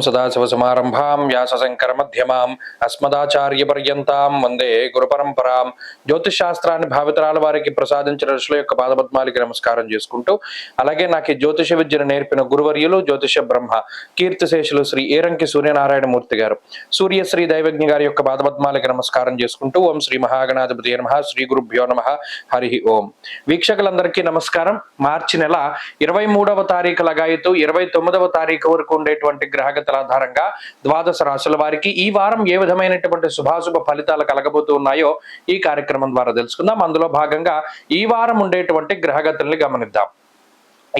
సదాశివసమారంభాం వ్యాసశంకర మధ్యమాం అస్మదాచార్యపర్యంతాం వందే గురుపరంపరాం. జ్యోతిషాస్త్రాన్ని భావితరాల వారికి ప్రసాదించిన ఋషుల యొక్క పాదపద్మాలకి నమస్కారం చేసుకుంటూ అలాగే నాకు జ్యోతిష విద్యను నేర్పిన గురువర్యులు జ్యోతిష బ్రహ్మ కీర్తిశేషులు శ్రీ ఏరంకి సూర్యనారాయణమూర్తి గారు. సూర్యశ్రీ దైవజ్ఞ గారి యొక్క పాదపద్మాలకి నమస్కారం చేసుకుంటూ ఓం శ్రీ మహాగణాధిపతి నమ శ్రీ గురుభ్యో నమ హరి ఓం. వీక్షకులందరికీ నమస్కారం. మార్చి నెల ఇరవై మూడవ తారీఖు లగాయతు ఇరవై తొమ్మిదవ తారీఖు వరకు ఉండేటువంటి ఆధారంగా ద్వాదశ రాశుల వారికి ఈ వారం ఏ విధమైనటువంటి శుభాశుభ ఫలితాలు కలగబోతూ ఉన్నాయో ఈ కార్యక్రమం ద్వారా తెలుసుకుందాం. అందులో భాగంగా ఈ వారం ఉండేటువంటి గ్రహగతుల్ని గమనిద్దాం.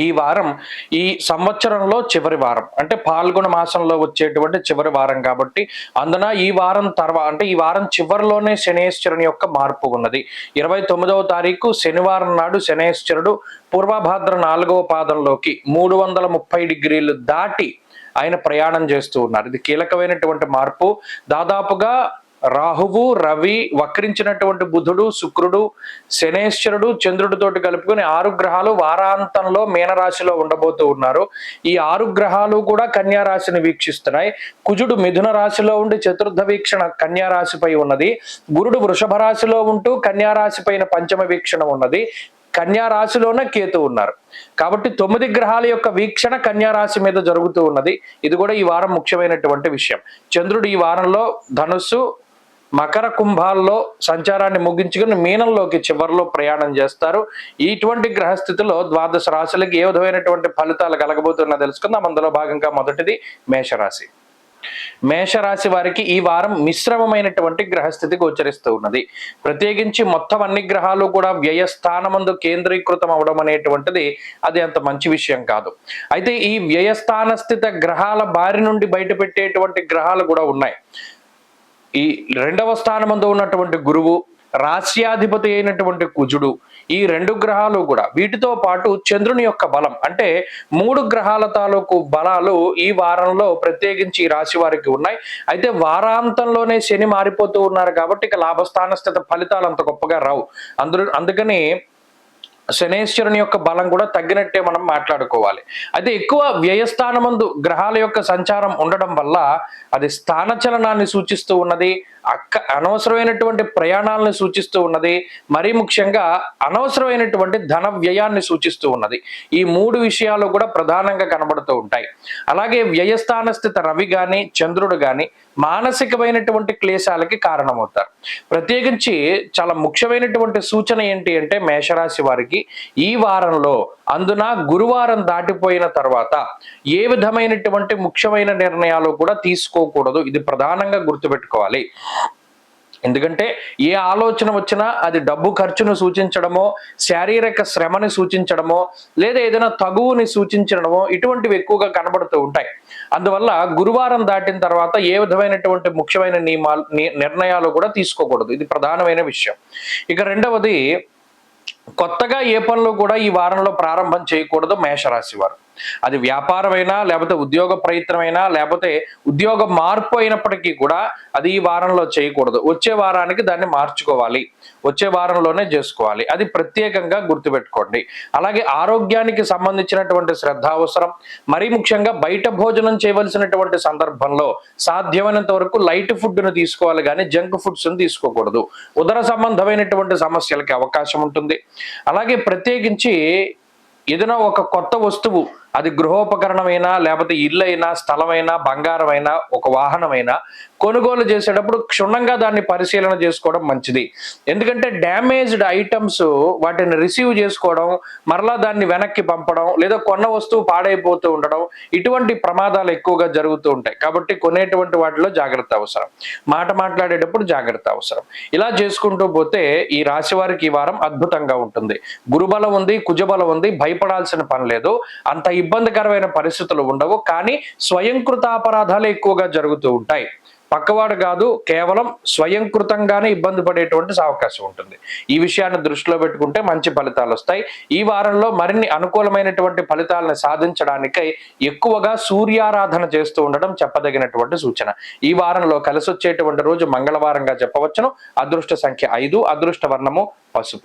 ఈ వారం ఈ సంవత్సరంలో చివరి వారం అంటే పాల్గొన మాసంలో వచ్చేటువంటి చివరి వారం కాబట్టి అందున ఈ వారం తర్వాత అంటే ఈ వారం చివరిలోనే శనేశ్వరుని యొక్క మార్పు ఉన్నది. ఇరవై తొమ్మిదవ తారీఖు శనివారం నాడు శనేశ్వరుడు పూర్వభాద్ర నాలుగవ పాదంలోకి మూడు వందల ముప్పై డిగ్రీలు దాటి ఆయన ప్రయాణం చేస్తూ ఉన్నారు. ఇది కీలకమైనటువంటి మార్పు. దాదాపుగా రాహువు రవి వక్రించినటువంటి బుధుడు శుక్రుడు శనేశ్వరుడు చంద్రుడితోటి కలుపుకొని ఆరు గ్రహాలు వారాంతంలో మీనరాశిలో ఉండబోతూ ఉన్నారు. ఈ ఆరు గ్రహాలు కూడా కన్యా రాశిని వీక్షిస్తున్నాయి. కుజుడు మిథున రాశిలో ఉండి చతుర్థ వీక్షణ కన్యా రాశిపై ఉన్నది. గురుడు వృషభ రాశిలో ఉంటూ కన్యా రాశి పైన పంచమ వీక్షణ ఉన్నది. కన్యా రాశిలోనే కేతు ఉన్నారు. కాబట్టి తొమ్మిది గ్రహాల యొక్క వీక్షణ కన్యా రాశి మీద జరుగుతూ ఉన్నది. ఇది కూడా ఈ వారం ముఖ్యమైనటువంటి విషయం. చంద్రుడు ఈ వారంలో ధనుస్సు మకర కుంభాల్లో సంచారాన్ని ముగించుకుని మీనంలోకి చివరిలో ప్రయాణం చేస్తారు. ఇటువంటి గ్రహస్థితిలో ద్వాదశ రాశులకి ఏ విధమైనటువంటి ఫలితాలు కలగబోతున్నా తెలుసుకుందాం. అందులో భాగంగా మొదటిది మేషరాశి. మేషరాశి వారికి ఈ వారం మిశ్రమమైనటువంటి గ్రహస్థితి గోచరిస్తూ ఉన్నది. ప్రత్యేకించి మొత్తం అన్ని గ్రహాలు కూడా వ్యయస్థానమందు కేంద్రీకృతం అవడం అనేటువంటిది అది అంత మంచి విషయం కాదు. అయితే ఈ వ్యయస్థాన స్థిత గ్రహాల బారి నుండి బయటపెట్టేటువంటి గ్రహాలు కూడా ఉన్నాయి. ఈ రెండవ స్థానమందు ఉన్నటువంటి గురువు రాశ్యాధిపతి అయినటువంటి కుజుడు ఈ రెండు గ్రహాలు కూడా వీటితో పాటు చంద్రుని యొక్క బలం అంటే మూడు గ్రహాల తాలూకు బలాలు ఈ వారంలో ప్రత్యేకించి ఈ రాశి వారికి ఉన్నాయి. అయితే వారాంతంలోనే శని మారిపోతూ ఉన్నారు కాబట్టి ఇక లాభస్థాన స్థిత ఫలితాలు అంత గొప్పగా రావు. అందరూ అందుకని శనేశ్వరుని యొక్క బలం కూడా తగ్గినట్టే మనం మాట్లాడుకోవాలి. అయితే ఎక్కువ వ్యయస్థానమందు గ్రహాల యొక్క సంచారం ఉండడం వల్ల అది స్థానచలనాన్ని సూచిస్తూ ఉన్నది అక్క అనవసరమైనటువంటి ప్రయాణాలను సూచిస్తూ ఉన్నది మరీ ముఖ్యంగా అనవసరమైనటువంటి ధన వ్యయాన్ని సూచిస్తూ ఉన్నది. ఈ మూడు విషయాలు కూడా ప్రధానంగా కనబడుతూ ఉంటాయి. అలాగే వ్యయస్థాన స్థిత రవి కానీ చంద్రుడు కానీ మానసికమైనటువంటి క్లేశాలకి కారణమవుతారు. ప్రత్యేకించి చాలా ముఖ్యమైనటువంటి సూచన ఏంటి అంటే మేషరాశి వారికి ఈ వారంలో అందున గురువారం దాటిపోయిన తర్వాత ఏ విధమైనటువంటి ముఖ్యమైన నిర్ణయాలు కూడా తీసుకోకూడదు. ఇది ప్రధానంగా గుర్తుపెట్టుకోవాలి. ఎందుకంటే ఏ ఆలోచన వచ్చినా అది డబ్బు ఖర్చును సూచించడమో శారీరక శ్రమని సూచించడమో లేదా ఏదైనా తగువుని సూచించడమో ఇటువంటివి ఎక్కువగా కనబడుతూ ఉంటాయి. అందువల్ల గురువారం దాటిన తర్వాత ఏ విధమైనటువంటి ముఖ్యమైన నియమాలు నిర్ణయాలు కూడా తీసుకోకూడదు. ఇది ప్రధానమైన విషయం. ఇక రెండవది కొత్తగా ఏ పనులు కూడా ఈ వారంలో ప్రారంభం చేయకూడదు మేషరాశి వారు. అది వ్యాపారమైనా లేకపోతే ఉద్యోగ ప్రయత్నమైనా లేకపోతే ఉద్యోగ మార్పు అయినప్పటికీ కూడా అది ఈ వారంలో చేయకూడదు. వచ్చే వారానికి దాన్ని మార్చుకోవాలి. వచ్చే వారంలోనే చేసుకోవాలి. అది ప్రత్యేకంగా గుర్తుపెట్టుకోండి. అలాగే ఆరోగ్యానికి సంబంధించినటువంటి శ్రద్ధ అవసరం. మరీ ముఖ్యంగా బయట భోజనం చేయవలసినటువంటి సందర్భంలో సాధ్యమైనంత వరకు లైట్ ఫుడ్ను తీసుకోవాలి కానీ జంక్ ఫుడ్స్ను తీసుకోకూడదు. ఉదర సంబంధమైనటువంటి సమస్యలకి అవకాశం ఉంటుంది. అలాగే ప్రత్యేకించి ఏదైనా ఒక కొత్త వస్తువు అది గృహోపకరణమైనా లేకపోతే ఇల్లు అయినా స్థలమైనా బంగారమైనా ఒక వాహనమైనా కొనుగోలు చేసేటప్పుడు క్షుణ్ణంగా దాన్ని పరిశీలన చేసుకోవడం మంచిది. ఎందుకంటే డ్యామేజ్డ్ ఐటమ్స్ వాటిని రిసీవ్ చేసుకోవడం మరలా దాన్ని వెనక్కి పంపడం లేదా కొన్న వస్తువు పాడైపోతూ ఉండడం ఇటువంటి ప్రమాదాలు ఎక్కువగా జరుగుతూ ఉంటాయి. కాబట్టి కొనేటువంటి వాటిలో జాగ్రత్త అవసరం. మాట మాట్లాడేటప్పుడు జాగ్రత్త అవసరం. ఇలా చేసుకుంటూ పోతే ఈ రాశి వారికి ఈ వారం అద్భుతంగా ఉంటుంది. గురుబలం ఉంది కుజబలం ఉంది భయపడాల్సిన పని లేదు. అంత ఇబ్బందికరమైన పరిస్థితులు ఉండవు కానీ స్వయంకృత అపరాధాలు ఎక్కువగా జరుగుతూ ఉంటాయి. పక్కవాడు కాదు కేవలం స్వయంకృతంగానే ఇబ్బంది పడేటువంటి అవకాశం ఉంటుంది. ఈ విషయాన్ని దృష్టిలో పెట్టుకుంటే మంచి ఫలితాలు వస్తాయి. ఈ వారంలో మరిన్ని అనుకూలమైనటువంటి ఫలితాలను సాధించడానికై ఎక్కువగా సూర్యారాధన చేస్తూ ఉండడం చెప్పదగినటువంటి సూచన. ఈ వారంలో కలిసొచ్చేటువంటి రోజు మంగళవారంగా చెప్పవచ్చును. అదృష్ట సంఖ్య ఐదు అదృష్ట వర్ణము పసుపు.